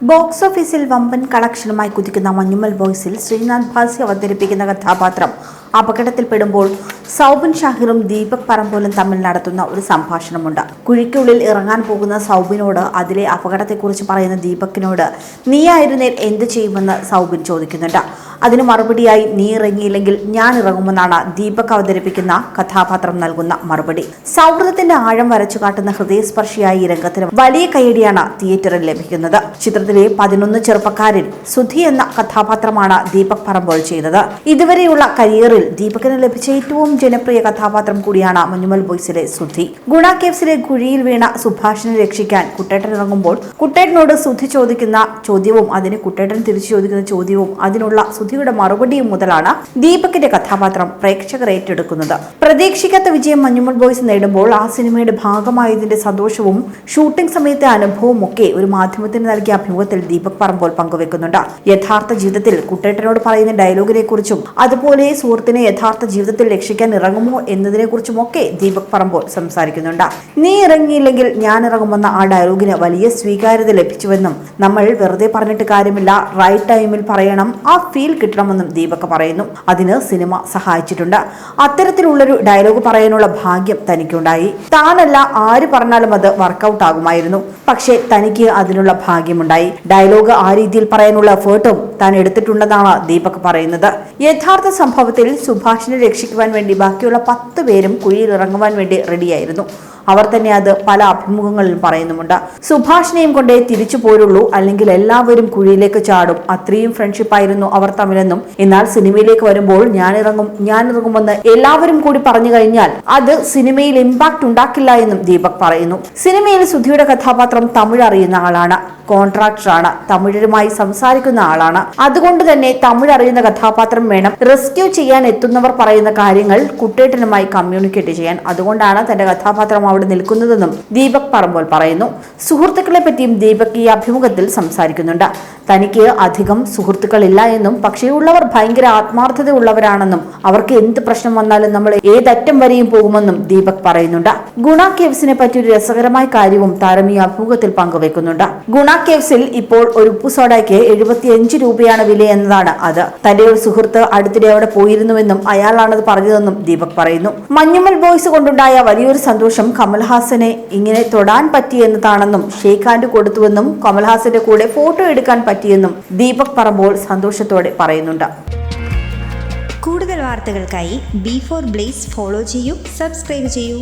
Box ഓഫീസിൽ വമ്പൻ കളക്ഷനുമായി കുതിക്കുന്ന മഞ്ഞുമൽ ബോയ്സിൽ ശ്രീനാഥ് ഭാസി അവതരിപ്പിക്കുന്ന കഥാപാത്രം. അപകടത്തിൽപ്പെടുമ്പോൾ സൗബിൻ ഷാഹിറും ദീപക് പറമ്പോലും തമ്മിൽ നടത്തുന്ന ഒരു സംഭാഷണമുണ്ട്. കുഴിക്കുള്ളിൽ ഇറങ്ങാൻ പോകുന്ന സൗബിനോട് അതിലെ അപകടത്തെക്കുറിച്ച് പറയുന്ന ദീപക്കിനോട് നീയായിരുന്നേൽ എന്ത് ചെയ്യുമെന്ന്? സൗബിൻ ചോദിക്കുന്നുണ്ട്. അതിന് മറുപടിയായി നീ ഇറങ്ങിയില്ലെങ്കിൽ ഞാൻ ഇറങ്ങുമെന്നാണ് ദീപക് അവതരിപ്പിക്കുന്ന കഥാപാത്രം നൽകുന്ന മറുപടി. സൗഹൃദത്തിന്റെ ആഴം വരച്ചു കാട്ടുന്ന ഹൃദയസ്പർശിയായ ഈ രംഗത്തിന് വലിയ കൈയടിയാണ് തിയേറ്ററിൽ ലഭിക്കുന്നത്. ചിത്രത്തിലെ പതിനൊന്ന് ചെറുപ്പക്കാരിൽ സുധി എന്ന കഥാപാത്രമാണ് ദീപക് പറമ്പോൾ ചെയ്തത്. ഇതുവരെയുള്ള കരിയറിൽ ദീപകിന് ലഭിച്ച ഏറ്റവും ജനപ്രിയ കഥാപാത്രം കൂടിയാണ് മഞ്ഞുമൽ ബോയ്സിലെ സുധി. ഗുണ കേവ്സിലെ കുഴിയിൽ വീണ സുഭാഷിനെ രക്ഷിക്കാൻ കുട്ടേട്ടൻ ഇറങ്ങുമ്പോൾ കുട്ടേട്ടനോട് സുധി ചോദിക്കുന്ന ചോദ്യവും അതിന് കുട്ടേട്ടൻ തിരിച്ചു ചോദിക്കുന്ന ചോദ്യവും അതിനുള്ള സുധിയുടെ മറുപടിയും മുതലാണ് ദീപകിന്റെ കഥാപാത്രം പ്രേക്ഷകർ ഏറ്റെടുക്കുന്നത്. പ്രതീക്ഷിക്കാത്ത വിജയം മഞ്ഞുമൽ ബോയ്സ് നേടുമ്പോൾ ആ സിനിമയുടെ ഭാഗമായതിന്റെ സന്തോഷവും ഷൂട്ടിംഗ് സമയത്തെ അനുഭവവും ഒക്കെ ഒരു മാധ്യമത്തിന് നൽകിയ അഭിമുഖത്തിൽ ദീപക് പറമ്പോൾ പങ്കുവെക്കുന്നുണ്ട്. യഥാർത്ഥ ജീവിതത്തിൽ കുട്ടേട്ടനോട് പറയുന്ന ഡയലോഗിനെ കുറിച്ചും അതുപോലെ സുഹൃത്തിനെ യഥാർത്ഥ ജീവിതത്തിൽ രക്ഷിക്കാൻ ഇറങ്ങുമോ എന്നതിനെ കുറിച്ചുമൊക്കെ ദീപക് പറമ്പോൾ സംസാരിക്കുന്നുണ്ട്. നീ ഇറങ്ങിയില്ലെങ്കിൽ ഞാൻ ഇറങ്ങുമെന്ന ആ ഡയലോഗിന് വലിയ സ്വീകാര്യത ലഭിച്ചുവെന്നും നമ്മൾ വെറുതെ പറഞ്ഞിട്ട് കാര്യമില്ല. റൈറ്റ് ടൈമിൽ പറയണം. ആ ഫീൽ കിട്ടണമെന്നും ദീപക് പറയുന്നു. അതിന് സിനിമ സഹായിച്ചിട്ടുണ്ട്. അത്തരത്തിലുള്ളൊരു ഡയലോഗ് പറയാനുള്ള ഭാഗ്യം തനിക്കുണ്ടായി. താനല്ല ആര് പറഞ്ഞാലും അത് വർക്കൗട്ട് ആകുമായിരുന്നു. പക്ഷേ തനിക്ക് അതിനുള്ള ഭാഗ്യമുണ്ടായി. ഡയലോഗ് ആ രീതിയിൽ പറയാനുള്ള എഫേർട്ടും താൻ എടുത്തിട്ടുണ്ടെന്നാണ് ദീപക് പറയുന്നത്. യഥാർത്ഥ സംഭവത്തിൽ സുഭാഷിനെ രക്ഷിക്കുവാൻ വേണ്ടി ബാക്കിയുള്ള പത്ത് പേരും കുഴിയിൽ ഇറങ്ങുവാൻ വേണ്ടി റെഡിയായിരുന്നു അവർ തന്നെ അത് പല അഭിമുഖങ്ങളിൽ പറയുന്നുമുണ്ട്. സുഭാഷിനെയും കൊണ്ടേ തിരിച്ചു പോരുള്ളൂ അല്ലെങ്കിൽ എല്ലാവരും കുഴിയിലേക്ക് ചാടും. അത്രയും ഫ്രണ്ട്ഷിപ്പ് ആയിരുന്നു അവർ തമ്മിലെന്നും. എന്നാൽ സിനിമയിലേക്ക് വരുമ്പോൾ ഞാൻ ഇറങ്ങുമെന്ന് എല്ലാവരും കൂടി പറഞ്ഞു കഴിഞ്ഞാൽ അത് സിനിമയിൽ ഇമ്പാക്ട് ഉണ്ടാക്കില്ല എന്നും ദീപക് പറയുന്നു. സിനിമയിൽ സുധിയുടെ കഥാപാത്രം തമിഴ് അറിയുന്ന ആളാണ് കോൺട്രാക്ടറാണ് തമിഴരുമായി സംസാരിക്കുന്ന ആളാണ്. അതുകൊണ്ട് തന്നെ തമിഴ് അറിയുന്ന കഥാപാത്രം വേണം റെസ്ക്യൂ ചെയ്യാൻ എത്തുന്നവർ പറയുന്ന കാര്യങ്ങൾ കുട്ടേട്ടനുമായി കമ്മ്യൂണിക്കേറ്റ് ചെയ്യാൻ. അതുകൊണ്ടാണ് തന്റെ കഥാപാത്രം അവിടെ നിൽക്കുന്നതെന്നും ദീപക് പറമ്പോൾ പറയുന്നു. സുഹൃത്തുക്കളെ പറ്റിയും ദീപക് ഈ അഭിമുഖത്തിൽ സംസാരിക്കുന്നുണ്ട്. തനിക്ക് അധികം സുഹൃത്തുക്കളില്ല എന്നും പക്ഷേ ഉള്ളവർ ഭയങ്കര ആത്മാർത്ഥതയുള്ളവരാണെന്നും അവർക്ക് എന്ത് പ്രശ്നം വന്നാലും നമ്മൾ ഏതറ്റം വരെയും പോകുമെന്നും ദീപക് പറയുന്നുണ്ട്. ഗുണ കേവ്സിനെ പറ്റി ഒരു രസകരമായ കാര്യവും താരം ഈ അഭിമുഖത്തിൽ പങ്കുവെക്കുന്നുണ്ട്. ഗുണ കേവ്സിൽ ഇപ്പോൾ ഒരു ഉപ്പു സോഡയ്ക്ക് എഴുപത്തിയഞ്ച് രൂപയാണ് വില എന്നതാണ് അത്. തന്റെ ഒരു സുഹൃത്ത് അടുത്തിടെ അവിടെ പോയിരുന്നുവെന്നും അയാളാണത് പറഞ്ഞതെന്നും ദീപക് പറയുന്നു. മഞ്ഞുമൽ ബോയ്സ് കൊണ്ടുണ്ടായ വലിയൊരു സന്തോഷം കമൽഹാസനെ ഇങ്ങനെ തൊടാൻ പറ്റിയെന്നതാണെന്നും ഷെയ്ഖ് ഹാൻഡ് കൊടുത്തുവെന്നും കമൽഹാസന്റെ കൂടെ ഫോട്ടോ എടുക്കാൻ പറ്റിയെന്നും ദീപക് പറമ്പോൾ സന്തോഷത്തോടെ പറയുന്നുണ്ട്. കൂടുതൽ വാർത്തകൾക്കായി ബി ഫോർ ബ്ലേസ് ഫോളോ ചെയ്യൂ സബ്സ്ക്രൈബ് ചെയ്യൂ.